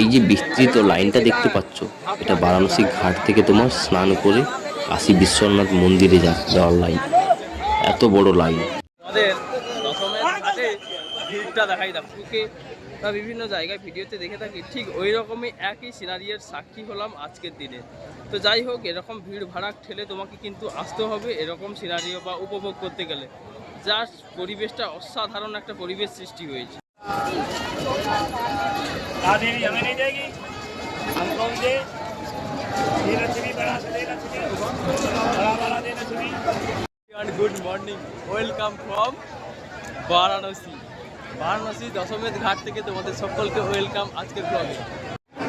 এই যে বিস্তৃত লাইনটা দেখতে পাচ্ছ, এটা বারাণসী ঘাট থেকে তোমার স্নান করে কাশী বিশ্বনাথ মন্দিরে যাওয়ার লাইন। এত বড় লাইন। দেখাই আপনাকে বা বিভিন্ন জায়গায় ভিডিওতে দেখে থাকি, ঠিক ওই রকমই একই সিনারিয়ার সাক্ষী হলাম আজকের দিনে। তো যাই হোক, এরকম ভিড় ভাড়া ঠেলে তোমাকে কিন্তু আসতে হবে এরকম সিনারিও বা উপভোগ করতে গেলে। যার পরিবেশটা অসাধারণ একটা পরিবেশ সৃষ্টি হয়েছে। देवी हमें नहीं देगी हम कौन दे दे लक्ष्मी बड़ा से दे लक्ष्मी बड़ा बड़ा दे Lakshmi and good morning welcome from Varanasi Varanasi দশমের ঘাট থেকে তোমাদের সকলকে ওয়েলকাম আজকের ব্লগে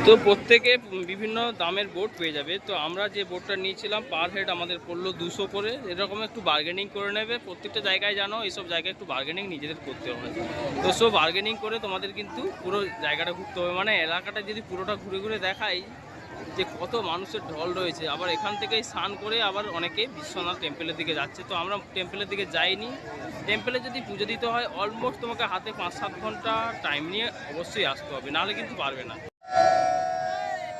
তো প্রত্যেকে বিভিন্ন দামের বোট পেয়ে যাবে। তো আমরা যে বোটটা নিয়েছিলাম পার হেড আমাদের পড়ল দুশো করে। এরকম একটু বার্গেনিং করে নেবে। প্রত্যেকটা জায়গায় জানো, এইসব জায়গায় একটু বার্গেনিং নিজেদের করতে হবে। তো সব বার্গেনিং করে তোমাদের কিন্তু পুরো জায়গাটা ঘুরতে হবে। মানে এলাকাটা যদি পুরোটা ঘুরে ঘুরে দেখাই, যে কত মানুষের ঢল রয়েছে। আবার এখান থেকেই স্নান করে আবার অনেকে বিশ্বনাথ টেম্পলের দিকে যাচ্ছে। তো আমরা টেম্পলের দিকে যাইনি। টেম্পলে যদি পুজো দিতে হয় অলমোস্ট তোমাকে হাতে পাঁচ সাত ঘণ্টা টাইম নিয়ে অবশ্যই আসতে হবে। নাহলে কিন্তু পারবে না।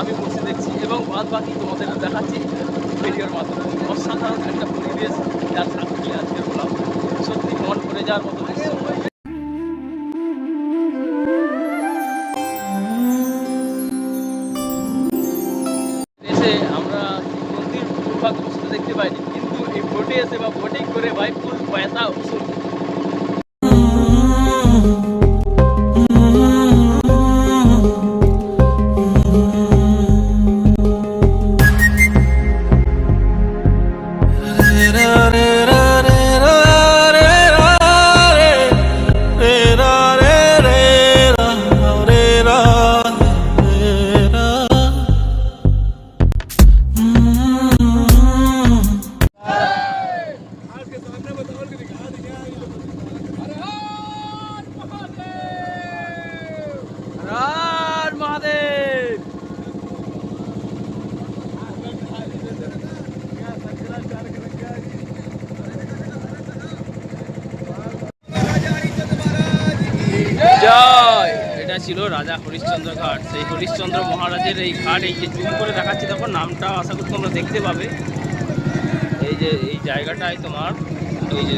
আমি বসে দেখছি এবং বাদ বাকি তোমাদের দেখাচ্ছি ভিডিওর মাধ্যমে। অসাধারণ একটা পরিবেশ যার সাক্ষী আজকে বললাম সত্যি মন ভরে যাওয়ার মতো এসে আমরা দেখতে পাইনি, কিন্তু এই বোটে এসে বা বোটিং করে ভাই ফুল পয়সা উসুল। ছিল রাজা হরিশ্চন্দ্র ঘাট। সেই হরিশ্চন্দ্র মহারাজের এই ঘাট এই যে জুম করে দেখাচ্ছি তখন নামটা আশা করি তোমরা দেখতে পাবে। এই যে এই জায়গাটায় তোমার এই যে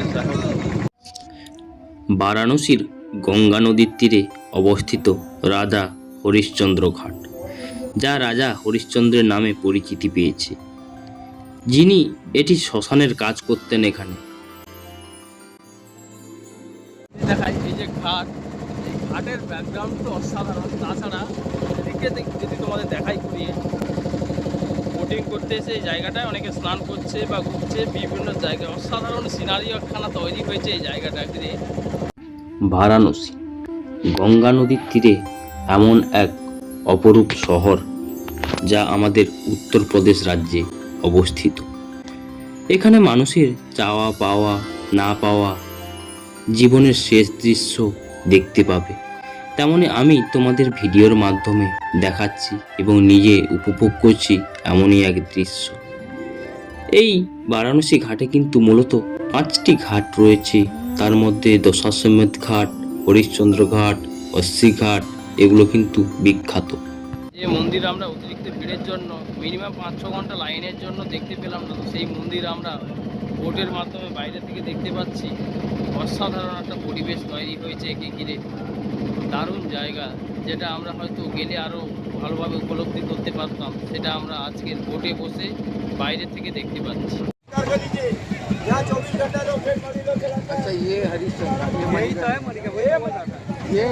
বারাণসীর গঙ্গা নদীর তীরে অবস্থিত রাজা হরিশ্চন্দ্র ঘাট যা রাজা হরিশ্চন্দ্রের নামে পরিচিতি পেয়েছে। যিনি এটি শ্মশানের কাজ করতেন এখানে। দেখাই এই যে ঘাট ঘাটের ব্যাকগ্রাউন্ড তো অসাধারণ। তাছাড়া দেখ- যদি তোমাদের দেখাই ঘুরিয়ে বোটিং করতে এসে এই জায়গাটায় অনেকে স্নান করছে বা ঘুরছে, বিভিন্ন জায়গায় অসাধারণ সিনারি একখানা তৈরি হয়েছে এই জায়গাটা ঘিরে। বারাণসী, গঙ্গা নদীর তীরে এমন এক অপরূপ শহর যা আমাদের উত্তরপ্রদেশ রাজ্যে অবস্থিত। এখানে মানুষের চাওয়া পাওয়া, না পাওয়া জীবনের শেষ দৃশ্য দেখতে পাবে। তেমনি আমি তোমাদের ভিডিওর মাধ্যমে দেখাচ্ছি এবং নিজে উপভোগ করছি এমনই এক দৃশ্য। এই বারাণসী ঘাটে কিন্তু মূলত পাঁচটি ঘাট রয়েছে। তার মধ্যে দশাশ্বমেধ ঘাট, হরিশ্চন্দ্র ঘাট অশ্বী ঘাট, এগুলো কিন্তু বিখ্যাত। যে মন্দির আমরা অতিরিক্ত ভিড়ের জন্য মিনিমাম পাঁচ ছ ঘণ্টা লাইনের জন্য দেখতে পেলাম না, তো সেই মন্দির আমরা বোটের মাধ্যমে বাইরে থেকে দেখতে পাচ্ছি। অসাধারণ একটা পরিবেশ তৈরি হয়েছে একে ঘিরে। দারুণ জায়গা যেটা আমরা হয়তো গেলে আরও ভালোভাবে উপলব্ধি করতে পারতাম সেটা আমরা আজকের বোটে বসে বাইরে থেকে দেখতে পাচ্ছি कर लीजिए यहाँ चौबीस घंटा लोग पेट पानी लोग चलाता है अच्छा ये हरिश्चंद्र यही तो है मणिका ये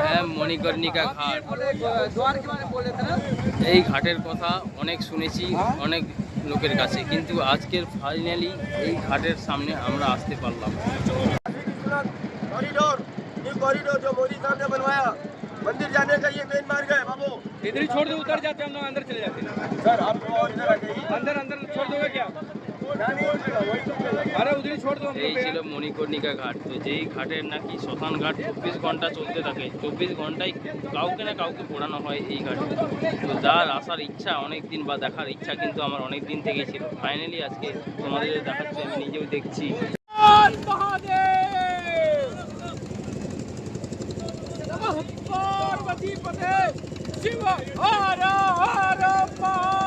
হ্যাঁ মণিকর্ণিকা ঘাট এই ঘাটের কথা অনেক শুনেছি অনেক লোকের কাছে কিন্তু আজকের ফাইনালি এই ঘাটের সামনে আমরা আসতে পারলাম कॉरिडोर न्यू कॉरिडोर जो मोदी साहब ने बनवाया मंदिर जाने का ये मेन मार्ग है बाबू इधर ही छोड़ दो उतर जाते हम लोग अंदर चले जाते हैं सर आप इधर आ जाइए अंदर अंदर छोड़ दोगे क्या अरे उधर ही छोड़ दो এই ছিল মণিকর্ণিকা ঘাট তো যেই ঘাটের নাকি শ্মশান ঘাট চব্বিশ ঘন্টা চলতে থাকে চব্বিশ ঘন্টায় কাউকে না কাউকে পোড়ানো হয় এই ঘাটে তো যার আসার ইচ্ছা অনেক দিন বা দেখার ইচ্ছা কিন্তু আমার অনেক দিন থেকেই ছিল ফাইনালি আজকে তোমাদের দেখাচ্ছি আমি নিজেও দেখছি पार्वती पते शिव हर हर महादेव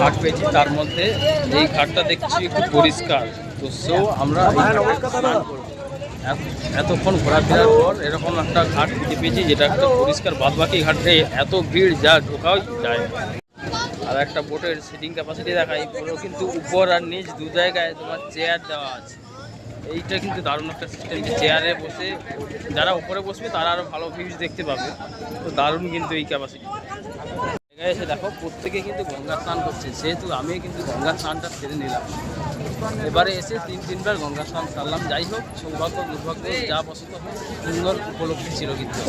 ঘাট পেয়েছি তার মধ্যে। এই ঘাটটা দেখছি একটু পরিষ্কার। তো সো আমরা এই এতক্ষণ ঘোরাফেরার পর এরকম একটা ঘাট খুঁজে পেয়েছি যেটা একটা পরিষ্কার বাদবাকি ঘাটে এত ভিড় যা ঢোকাও যায় আর একটা বোটের সিটিং ক্যাপাসিটি দেখাই, পুরো কিন্তু উপর আর নিচ দু জায়গায় তোমার চেয়ার দেওয়া আছে। এইটা কিন্তু দারুণ একটা সিস্টেম যে চেয়ারে বসে, যারা উপরে বসবে তারা আরও ভালো ভিউজ দেখতে পাবে। তো দারুণ কিন্তু এই ক্যাপাসিটি এসে দেখো, প্রত্যেকে কিন্তু গঙ্গা স্নান করছে। সেহেতু আমি কিন্তু গঙ্গা স্নানটা ছেড়ে নিলাম। এবারে এসে তিন তিনবার গঙ্গা স্নান সারলাম। যাই হোক, সৌভাগ্য, দুর্ভাগ্য, যা বসত সুন্দর উপলব্ধি ছিল কিন্তু।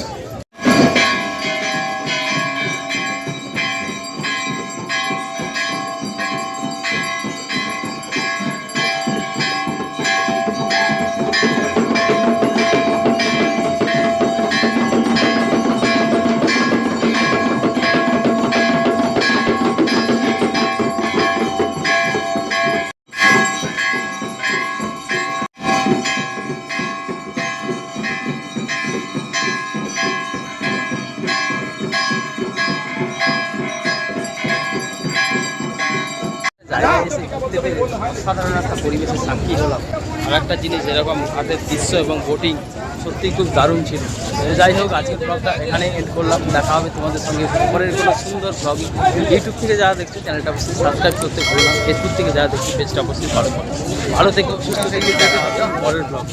সাধারণ একটা পরিবেশের সাক্ষী হলাম। আর একটা জিনিস, এরকম হাতের দৃশ্য এবং বোটিং সত্যি খুব দারুণ ছিল। যাই হোক, আজকের ব্লগটা এখানে এন্ড করলাম। দেখা হবে তোমাদের সঙ্গে পরের কোনো সুন্দর ব্লগিং ইউটিউব থেকে যারা দেখছ চ্যানেলটা অবশ্যই সাবস্ক্রাইব করতে ভুলো না। ফেসবুক থেকে যারা দেখছ পেজটা অবশ্যই ভালো ভালো থেকে, সুস্থ থেকে, দেখা হবে পরের ব্লগ